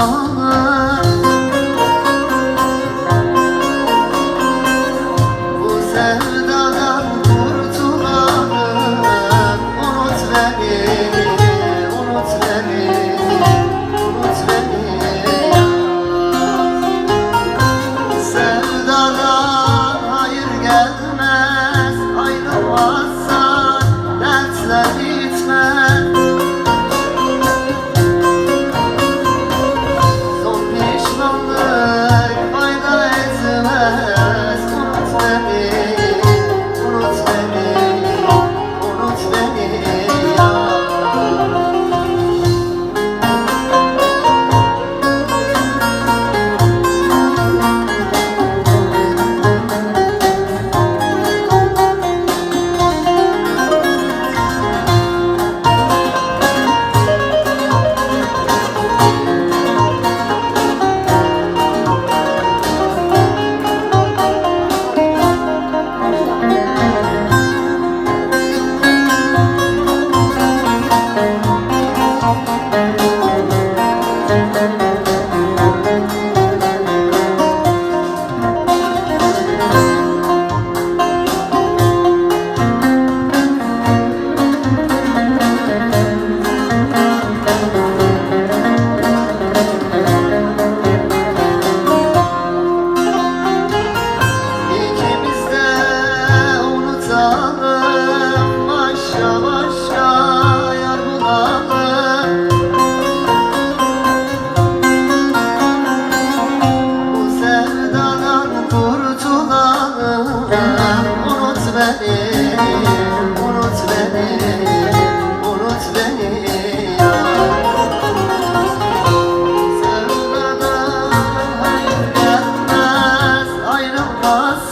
나 beni, unut beni, unut beni. Sevdadan hayır gelmez, ayrılmaz.